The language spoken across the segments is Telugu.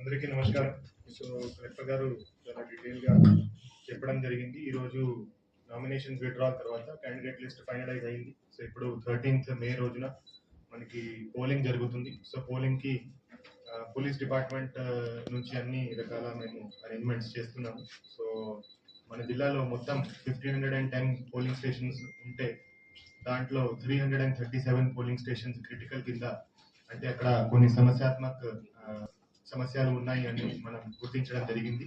అందరికీ నమస్కారం. సో కలెక్టర్ గారు చాలా డీటెయిల్గా చెప్పడం జరిగింది. ఈరోజు నామినేషన్ విత్డ్రా తర్వాత క్యాండిడేట్ లిస్ట్ ఫైనలైజ్ అయింది. సో ఇప్పుడు థర్టీన్త్ మే రోజున మనకి పోలింగ్ జరుగుతుంది. సో పోలింగ్కి పోలీస్ డిపార్ట్మెంట్ నుంచి అన్ని రకాల మేము అరేంజ్మెంట్స్ చేస్తున్నాము. సో మన జిల్లాలో మొత్తం fifteen hundred and ten polling stations ఉంటే దాంట్లో three hundred and thirty seven polling stations critical కింద అంటే అక్కడ కొన్ని సమస్యాత్మక సమస్యలు ఉన్నాయి అని మనం గుర్తించడం జరిగింది.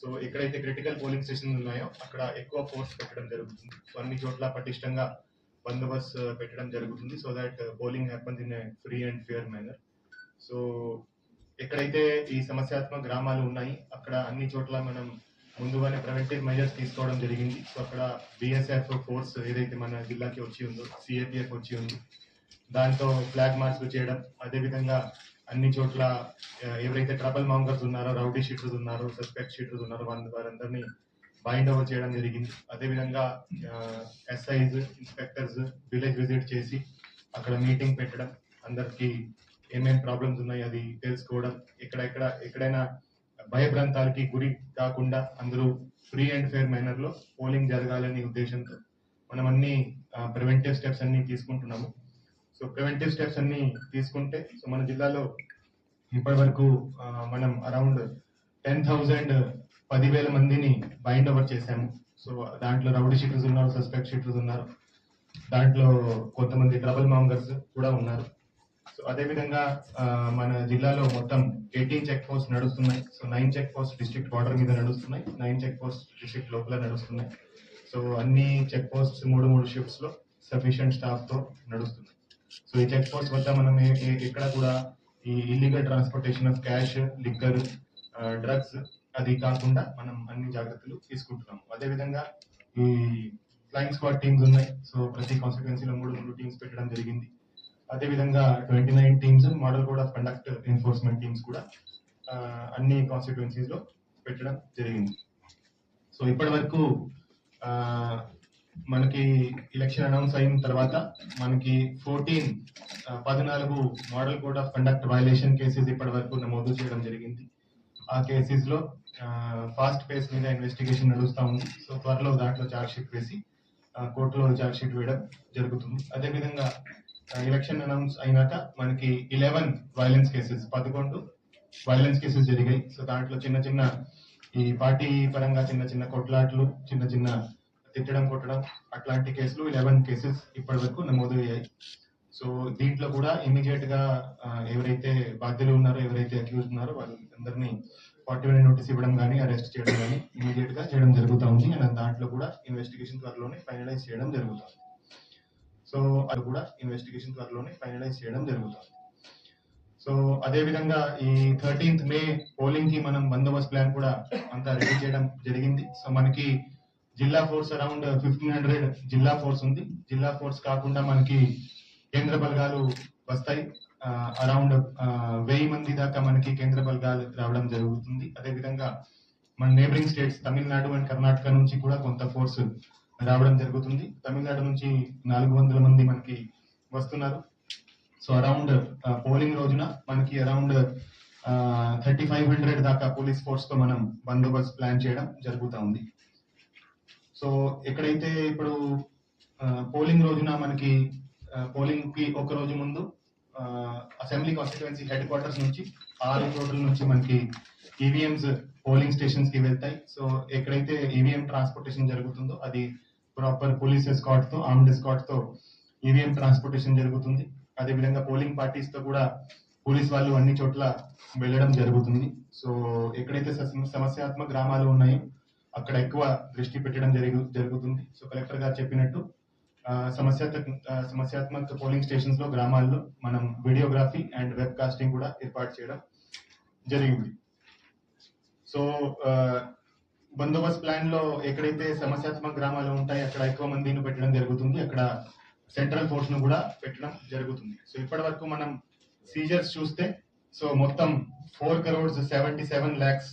సో ఎక్కడైతే క్రిటికల్ పోలింగ్ స్టేషన్లు ఉన్నాయో అక్కడ ఎక్కువ ఫోర్స్ పెట్టడం జరుగుతుంది. సో అన్ని చోట్ల పటిష్టంగా బందోబస్తు పెట్టడం జరుగుతుంది. So that polling happens in free and fair manner so ఎక్కడైతే ఈ సమస్యాత్మక గ్రామాలు ఉన్నాయి అక్కడ అన్ని చోట్ల మనం ముందుగానే ప్రివెంటివ్ మెజర్స్ తీసుకోవడం జరిగింది. సో అక్కడ బిఎస్ఎఫ్ ఫోర్స్ ఏదైతే మన జిల్లాకి వచ్చి ఉందో సిఏపిఎఫ్ వచ్చి ఉంది దాంతో ఫ్లాగ్ మార్చ్ చేయడం అదేవిధంగా అన్ని చోట్ల ఎవరైతే ట్రబుల్ మాంగర్స్ ఉన్నారో రౌడీ షీటర్స్ ఉన్నారో సస్పెక్ట్ షీటర్స్ ఉన్నారో వారి- వారందరినీ బైండ్ ఓవర్ చేయడం జరిగింది. అదేవిధంగా ఎస్ఐస్ ఇన్స్పెక్టర్స్ విలేజ్ విజిట్ చేసి అక్కడ మీటింగ్ పెట్టడం. అందరికి ఏమేం ప్రాబ్లమ్స్ ఉన్నాయి అది తెలుసుకోవడం. ఎక్కడెక్కడ ఎక్కడైనా భయభ్రాంతాలకి గురి కాకుండా అందరూ ఫ్రీ అండ్ ఫేర్ మేనర్లో పోలింగ్ జరగాలనే ఉద్దేశంతో మనం అన్ని ప్రివెంటివ్ స్టెప్స్ అన్ని తీసుకుంటున్నాము. సో ప్రివెంటివ్ స్టెప్స్ అన్ని తీసుకుంటే సో మన జిల్లాలో ఇప్పటి వరకు మనం అరౌండ్ టెన్ థౌజండ్ పదివేల మందిని బైండ్ ఓవర్ చేశాము. సో దాంట్లో రౌడీ షీటర్స్ ఉన్నారు సస్పెక్ట్ షీటర్స్ ఉన్నారు. దాంట్లో కొంతమంది ట్రబుల్ మాంగర్స్ కూడా ఉన్నారు. సో అదేవిధంగా మన జిల్లాలో మొత్తం ఎయిటీన్ చెక్ పోస్ట్ నడుస్తున్నాయి. So nine check post district border మీద నడుస్తున్నాయి. నైన్ చెక్ పోస్ట్ డిస్ట్రిక్ట్ లోపల నడుస్తున్నాయి. సో అన్ని చెక్ పోస్ట్ మూడు మూడు షిఫ్ట్స్లో సఫిషియంట్ స్టాఫ్తో నడుస్తున్నాయి. సో ఈ చెక్ పోస్ట్ వద్ద మనం ఎక్కడ కూడా ఈ illegal transportation of cash liquor drugs అది కాకుండా మనం అన్ని జాగ్రత్తలు తీసుకుంటున్నాం అదేవిధంగా ఈ ఫ్లయింగ్ స్క్వాడ్ టీమ్స్ ఉన్నాయి. సో ప్రతి కాన్స్టిట్యున్సీలో మూడు మూడు టీమ్స్ పెట్టడం జరిగింది. అదేవిధంగా twenty nine teams model code of conduct enforcement teams కూడా అన్ని కాన్స్టిట్యున్సీస్లో పెట్టడం జరిగింది. సో ఇప్పటి వరకు మనకి ఎలక్షన్ అనౌన్స్ అయిన తర్వాత మనకి ఫోర్టీన్ పద్నాలుగు model code of conduct violation cases ఇప్పటి వరకు నమోదు చేయడం జరిగింది. ఆ కేసెస్లో ఫాస్ట్ పేస్ మీద ఇన్వెస్టిగేషన్ నడుస్తా ఉంది. సో త్వరలో దాంట్లో ఛార్జ్ షీట్ వేసి కోర్టులో ఛార్జ్ షీట్ వేయడం జరుగుతుంది. అదేవిధంగా ఎలక్షన్ అనౌన్స్ అయినాక మనకి ఇలెవెన్ వైలెన్స్ కేసెస్ పదకొండు వైలెన్స్ కేసెస్ జరిగాయి. సో దాంట్లో చిన్న చిన్న ఈ పార్టీ పరంగా చిన్న చిన్న కొట్లాట్లు చిన్న చిన్న తిట్టడం కొట్టడం అట్లాంటి కేసులు ఇలెవెన్ కేసెస్ ఇప్పటి వరకు నమోదు అయ్యాయి సో దీంట్లో కూడా ఇమీడియట్గా ఎవరైతే బాధ్యులు ఉన్నారో ఎవరైతే అక్యూజ్ ఉన్నారో వాళ్ళందరినీ ఫార్టీ వన్ నోటీస్ ఇవ్వడం కానీ అరెస్ట్ చేయడం కానీ ఇమీడియట్గా చేయడం జరుగుతూ ఉంది. అండ్ దాంట్లో కూడా ఇన్వెస్టిగేషన్ త్వరలోనే ఫైనలైజ్ చేయడం జరుగుతుంది. సో అది కూడా ఇన్వెస్టిగేషన్ త్వరలోనే ఫైనలైజ్ చేయడం జరుగుతుంది. సో అదే విధంగా ఈ థర్టీన్త్ మే పోలింగ్కి మనం బందోబస్తు ప్లాన్ కూడా అంతా రెడీ చేయడం జరిగింది. సో మనకి జిల్లా ఫోర్స్ అరౌండ్ ఫిఫ్టీన్ హండ్రెడ్ జిల్లా ఫోర్స్ ఉంది. జిల్లా ఫోర్స్ కాకుండా మనకి కేంద్ర బలగాలు వస్తాయి. అరౌండ్ వెయ్యి మంది దాకా మనకి కేంద్ర బలగాలు రావడం జరుగుతుంది. అదే విధంగా మన neighbouring states Tamil Nadu and Karnataka నుంచి కూడా కొంత ఫోర్స్ రావడం జరుగుతుంది. తమిళనాడు నుంచి నాలుగు వందల మంది మనకి వస్తున్నారు. సో అరౌండ్ పోలింగ్ రోజున మనకి అరౌండ్ థర్టీ ఫైవ్ హండ్రెడ్ దాకా పోలీస్ ఫోర్స్తో మనం బందోబస్తు ప్లాన్ చేయడం జరుగుతూ ఉంది. సో ఎక్కడైతే ఇప్పుడు పోలింగ్ రోజున మనకి పోలింగ్కి ఒక రోజు ముందు అసెంబ్లీ కాన్స్టిట్యువెన్సీ హెడ్ క్వార్టర్స్ నుంచి ఆరు చోట్ల నుంచి మనకి ఈవీఎంస్ పోలింగ్ స్టేషన్స్కి వెళ్తాయి. సో ఎక్కడైతే ఈవీఎం ట్రాన్స్పోర్టేషన్ జరుగుతుందో అది ప్రాపర్ పోలీస్ ఎస్కాట్తో ఆర్మ్డ్ ఎస్కాట్తో ఈవీఎం ట్రాన్స్పోర్టేషన్ జరుగుతుంది. అదే విధంగా పోలింగ్ పార్టీస్తో కూడా పోలీస్ వాళ్ళు అన్ని చోట్ల వెళ్ళడం జరుగుతుంది. సో ఎక్కడైతే సమస్యాత్మక గ్రామాలు ఉన్నాయో అక్కడ ఎక్కువ దృష్టి పెట్టడం జరిగి జరుగుతుంది. సో కలెక్టర్ గారు చెప్పినట్టు సమస్యాత్మక సమస్యాత్మక పోలింగ్ స్టేషన్స్లో గ్రామాల్లో మనం వీడియోగ్రఫీ అండ్ వెబ్ కాస్టింగ్ కూడా ఏర్పాటు చేయడం జరిగింది. సో ఆ, బందోబస్త్ ప్లాన్లో ఎక్కడైతే సమస్యాత్మక గ్రామాలు ఉంటాయి అక్కడ ఎక్కువ మందిని పెట్టడం జరుగుతుంది. అక్కడ సెంట్రల్ ఫోర్స్ను కూడా పెట్టడం జరుగుతుంది. సో ఇప్పటి వరకు మనం సీజర్స్ చూస్తే సో మొత్తం four crores seventy seven lakhs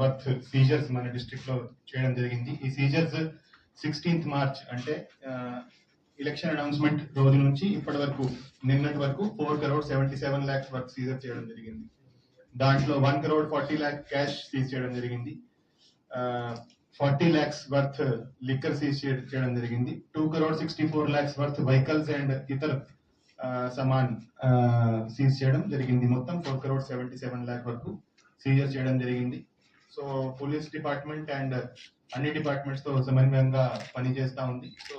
worth seizures మన డిస్ట్రిక్ట్లో చేయడం జరిగింది. ఈ సీజర్స్ సిక్స్టీన్త్ మార్చ్ అంటే ఎలక్షన్ అనౌన్స్మెంట్ రోజు నుంచి ఇప్పటి వరకు నిన్నటి వరకు four crore seventy seven lakhs worth seizure చేయడం జరిగింది. దాంట్లో one crore forty lakh cash seize చేయడం జరిగింది. Forty lakhs worth liquor seize చేయడం జరిగింది. Two crore sixty four lakhs worth vehicles and ఇతర సమాన్ సీజ్ చేయడం జరిగింది. మొత్తం four crore seventy seven lakh వరకు సీజర్ చేయడం జరిగింది. సో పోలీస్ డిపార్ట్మెంట్ అండ్ అన్ని డిపార్ట్మెంట్స్తో సమన్వయంగా పనిచేస్తా ఉంది. సో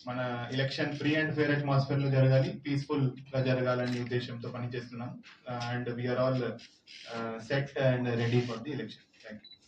మన ఎలక్షన్ ఫ్రీ అండ్ ఫేర్ అట్మాస్ఫియర్లో జరగాలి పీస్ఫుల్గా జరగాలనే ఉద్దేశంతో పనిచేస్తున్నాం. And we're all set and ready for the election thank you